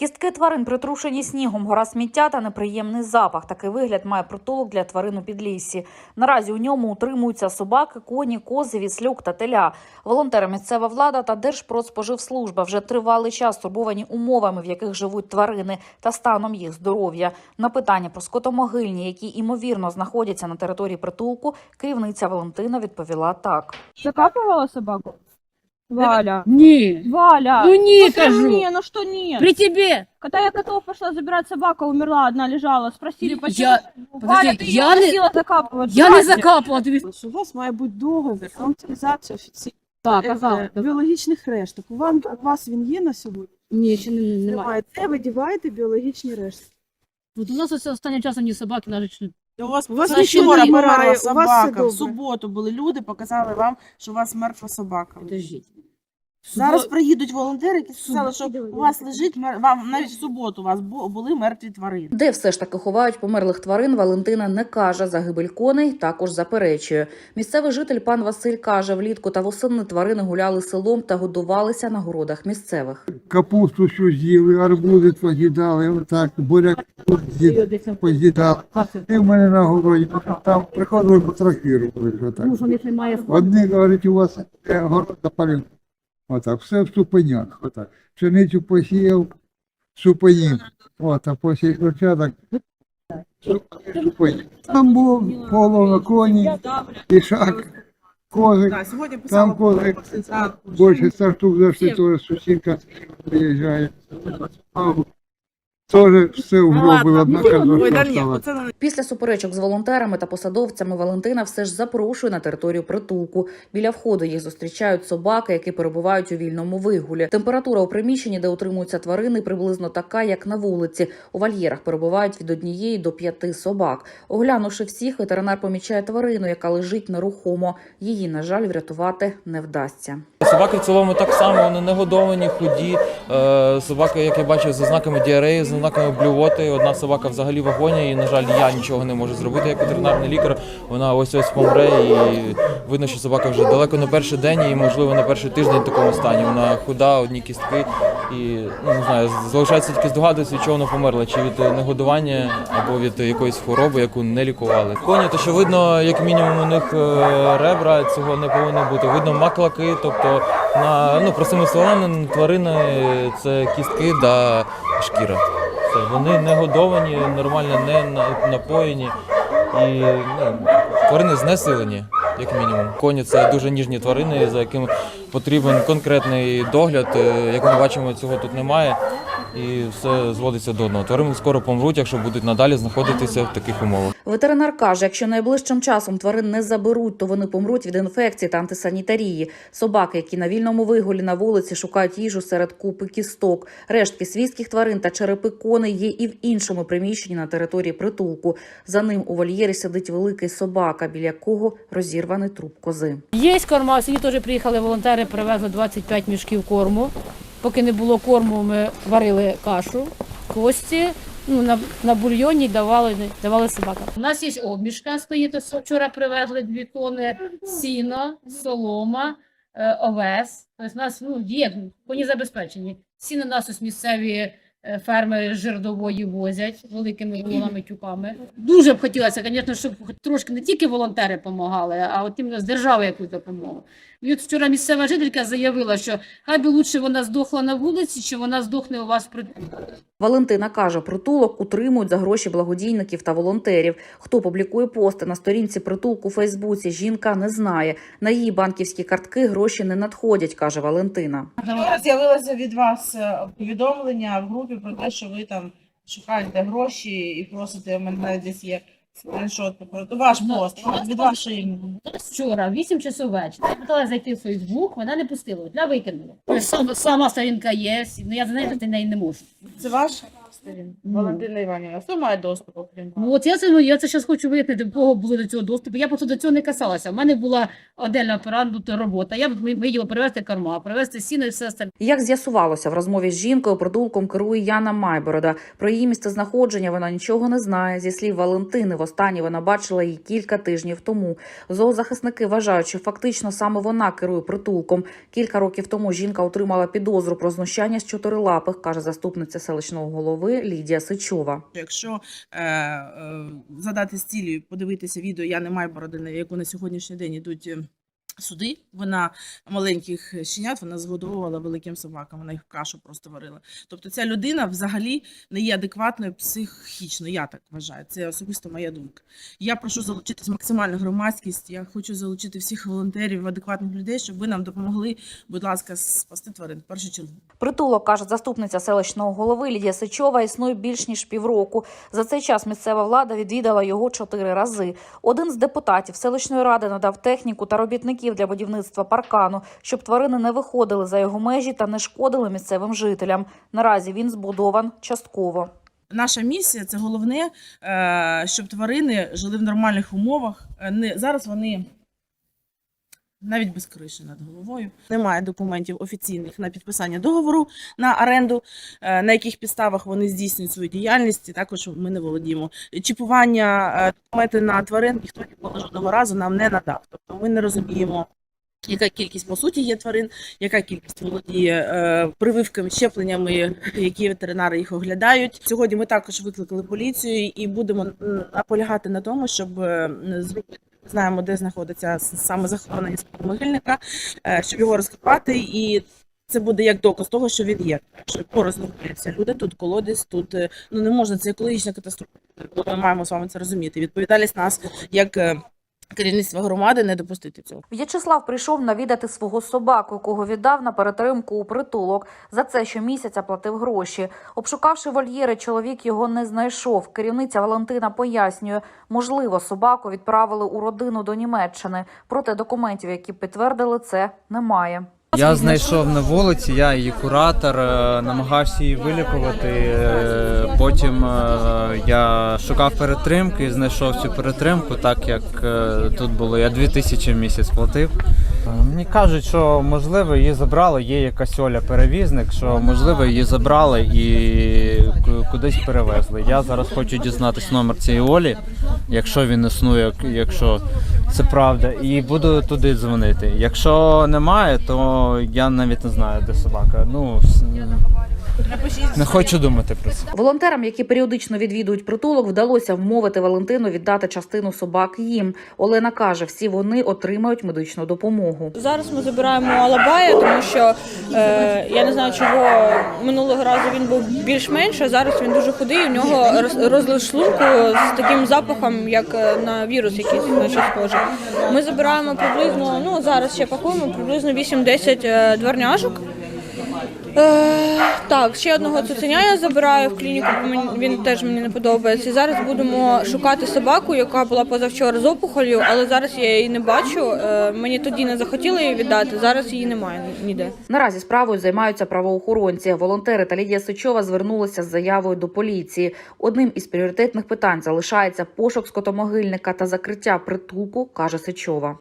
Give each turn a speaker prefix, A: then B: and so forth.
A: Кістки тварин притрушені снігом, гора сміття та неприємний запах. Такий вигляд має притулок для тварин у підліссі. Наразі у ньому утримуються собаки, коні, кози, віслюк та теля. Волонтери, місцева влада та Держпродспоживслужба вже тривалий час турбовані умовами, в яких живуть тварини, та станом їх здоров'я. На питання про скотомогильні, які імовірно знаходяться на території притулку, керівниця Валентина відповіла так.
B: Закапывала собаку? Валя.
C: Ні.
B: Валя.
C: Ну ні,
B: ну,
C: кажу.
B: Не, ну что нет?
C: При тебе.
B: Когда я котов пошла забирать, собака умерла, одна лежала. Спросили, почему?
C: Я-
B: Валя,
C: Подожди,
B: ты
C: я не-
B: просила закапывать.
C: Я не
B: Здрасте.
C: закапала тобі.
D: що у вас має бути договір про утилізацію офіційно
C: Так,
D: е,
C: казала.
D: біологічних решток. У вам у вас він є на сьогодні?
C: Ні, ще не- немає.
D: Немає. Де ви діваєте біологічні рештки?
C: От у нас ось останнім часом ні собаки навіть.
E: У вас,
D: У вас
E: це
D: нічого
E: вчора
D: не
E: померла
D: у вас все
E: собака.
D: добре.
E: В суботу були люди, показали вам, що у вас мертва собака.
C: Подождіть.
E: Зараз приїдуть волонтери, які сказали, що у вас лежить мер- вам навіть в суботу у вас бу- були мертві тварини.
A: Де все ж таки ховають померлих тварин, Валентина не каже. Загибель коней також заперечує. Місцевий житель пан Василь каже, влітку та восени тварини гуляли селом та годувалися на городах місцевих.
F: капусту що з'їли, арбузи поз'їдали, отак, буряк поз'їдали, поз'їдали. І в мене на городі, там приходили фотографірували, отак. Одні говорять, у вас е, город запалив. Отак, все в ступенях. отак. Пшеницю посіяв, супені. От, а посіяв супені. Там було на коні, ішак,
E: козик.
F: Там козик. більше ста штук зайшли, теж сусідка приїжджає. Теж все одна
E: Ой, да
F: казочка
E: ні,
F: стала.
A: Після суперечок з волонтерами та посадовцями Валентина все ж запрошує на територію притулку. Біля входу їх зустрічають собаки, які перебувають у вільному вигулі. Температура у приміщенні, де утримуються тварини, приблизно така, як на вулиці. У вольєрах перебувають від однієї до п'яти собак. Оглянувши всіх, ветеринар помічає тварину, яка лежить нерухомо. Її, на жаль, врятувати не вдасться.
G: Собаки в цілому так само, вони не годовані, худі. Е, собаки, як я бачив, з ознаками діареї, з ознаками блювоти. Одна собака взагалі в агонії, і, на жаль, я нічого не можу зробити як ветеринарний лікар. Вона ось ось помре, і видно, що собака вже далеко не перший день, і можливо на перший тиждень в такому стані. Вона худа, одні кістки, і ну не знаю, залишається тільки здогадуватися, від чого вона померла, чи від е, негодування або від якоїсь хвороби, яку не лікували. Коні, то що видно, як мінімум у них е, ребра, цього не повинно бути. Видно маклаки, тобто на ну простими словами, тварини це кістки да шкіра. Все, вони не годовані, нормально не на- напоєні і ну, тварини знесилені, як мінімум. Коні це дуже ніжні тварини, за якими потрібен конкретний догляд. Е, Як ми бачимо, цього тут немає. І все зводиться до одного. Тварини скоро помруть, якщо будуть надалі знаходитися в таких умовах.
A: Ветеринар каже, якщо найближчим часом тварин не заберуть, то вони помруть від інфекції та антисанітарії. Собаки, які на вільному вигулі на вулиці шукають їжу серед купи кісток, рештки свійських тварин та черепи коней є і в іншому приміщенні на території притулку. За ним у вольєрі сидить великий собака, біля якого розірваний труп кози.
C: Є корма, сьогодні теж приїхали волонтери, привезли 25 мішків корму. Поки не було корму, ми варили кашу, кості, ну, на, на бульйоні давали, давали собакам. У нас є обмішка стоїть, вчора привезли дві тони сіно, солома, е, овес. Тобто у нас ну, є коні забезпечені. Сіно нас ось місцеві е, фермери з жердової возять великими волами тюками. Дуже б хотілося, звісно, щоб трошки не тільки волонтери допомагали, а от іменно з держави якусь допомогу. І от вчора місцева жителька заявила, що хай би лучше вона здохла на вулиці, чи вона здохне у вас при
A: Валентина каже, притулок утримують за гроші благодійників та волонтерів. Хто публікує пости на сторінці притулку у Фейсбуці, жінка не знає. На її банківські картки гроші не надходять, каже Валентина.
E: З'явилося від вас е, повідомлення в групі про те, що ви там шукаєте гроші і просите, у мене десь є скріншот про ваш
C: Ну,
E: пост від
C: пост-
E: вашої
C: вчора, в 8 часов вечора. Я питала зайти в Фейсбук, вона не пустила, для викинула. Сама, сама сторінка є, ну я за неї не можу.
E: це ваш? Він.
C: Ну.
E: Валентина Іванівна, хто має доступ окрім вас?
C: Ну от я це я це зараз хочу вияснити, в кого були до цього доступи. Я просто до цього не касалася. У мене була отдельна оператор робота. Я б виділа привезти корма, привезти сіно і все остальне.
A: Як з'ясувалося, в розмові з жінкою притулком керує Яна Майборода. Про її місцезнаходження вона нічого не знає. Зі слів Валентини, востаннє вона бачила її кілька тижнів тому. Зоозахисники вважають, що фактично саме вона керує притулком. Кілька років тому жінка отримала підозру про знущання з чотирилапих, каже заступниця селищного голови Лідія Сичова.
E: Якщо е, е, задати з цілі, подивитися відео Я не маю бороди, на яку на сьогоднішній день йдуть е, суди, вона маленьких щенят вона згодовувала великим собакам, вона їх кашу просто варила. Тобто ця людина взагалі не є адекватною психічно, я так вважаю. Це особисто моя думка. Я прошу залучитись максимальну громадськість. Я хочу залучити всіх волонтерів, адекватних людей, щоб ви нам допомогли, будь ласка, спасти тварин першу чергу.
A: Притулок, каже заступниця селищного голови Лідія Сичова, існує більш ніж півроку. За цей час місцева влада відвідала його чотири рази. Один з депутатів селищної ради надав техніку та робітників для будівництва паркану, щоб тварини не виходили за його межі та не шкодили місцевим жителям. Наразі він збудован частково.
E: Наша місія це головне, е, щоб тварини жили в нормальних умовах. Е, зараз вони навіть без криші над головою. Немає документів офіційних на підписання договору на оренду, е, на яких підставах вони здійснюють свою діяльність. і Також ми не володіємо. Чіпування е, документи на тварин ніхто ніколи жодного разу нам не надав. Тобто ми не розуміємо. Яка кількість по суті є тварин, яка кількість володіє е, прививками, щепленнями, які ветеринари їх оглядають. Сьогодні ми також викликали поліцію і будемо наполягати на тому, щоб е, зробити. Знаємо, де знаходиться саме захоронення могильника, е, щоб його розкопати, і це буде як доказ того, що він є. Що поруч люди, тут колодязь, тут е, ну не можна це екологічна катастрофа. Ми маємо з вами це розуміти. Відповідальність нас як е, керівництва громади не допустити цього.
A: В'ячеслав прийшов навідати свого собаку, якого віддав на перетримку у притулок. За це щомісяця платив гроші. Обшукавши вольєри, чоловік його не знайшов. Керівниця Валентина пояснює, можливо, собаку відправили у родину до Німеччини. Проте документів, які підтвердили це, немає.
H: Я знайшов на вулиці, я її куратор, е, намагався її вилікувати. е, Потім е, я шукав перетримки і знайшов цю перетримку, так як тут було. Я 2000 в місяць платив. Мені кажуть, що можливо її забрали, є якась Оля перевізник, що можливо її забрали і ку- кудись перевезли. Я зараз хочу дізнатися номер цієї Олі, якщо він існує, якщо це правда, і буду туди дзвонити. Якщо немає, то я навіть не знаю, де собака. Ну не хочу думати про це.
A: Волонтерам, які періодично відвідують притулок, вдалося вмовити Валентину віддати частину собак їм. Олена каже, всі вони отримають медичну допомогу.
B: Зараз ми забираємо Алабая, тому що е, я не знаю, чого минулого разу він був більш-менш, а зараз він дуже худий. У нього роз- розлад шлунку з таким запахом, як е, на вірус, якийсь на що схоже. Ми забираємо приблизно, ну зараз ще пакуємо приблизно 8-10 е, дворняжок. Е, так, ще одного цуценя я забираю в клініку, бо він теж мені не подобається. Зараз будемо шукати собаку, яка була позавчора з опухолью, але зараз я її не бачу. Е, мені тоді не захотіли її віддати, зараз її немає ніде.
A: Наразі справою займаються правоохоронці. Волонтери та Лідія Сичова звернулися з заявою до поліції. Одним із пріоритетних питань залишається пошук скотомогильника та закриття притулку, каже Сичова.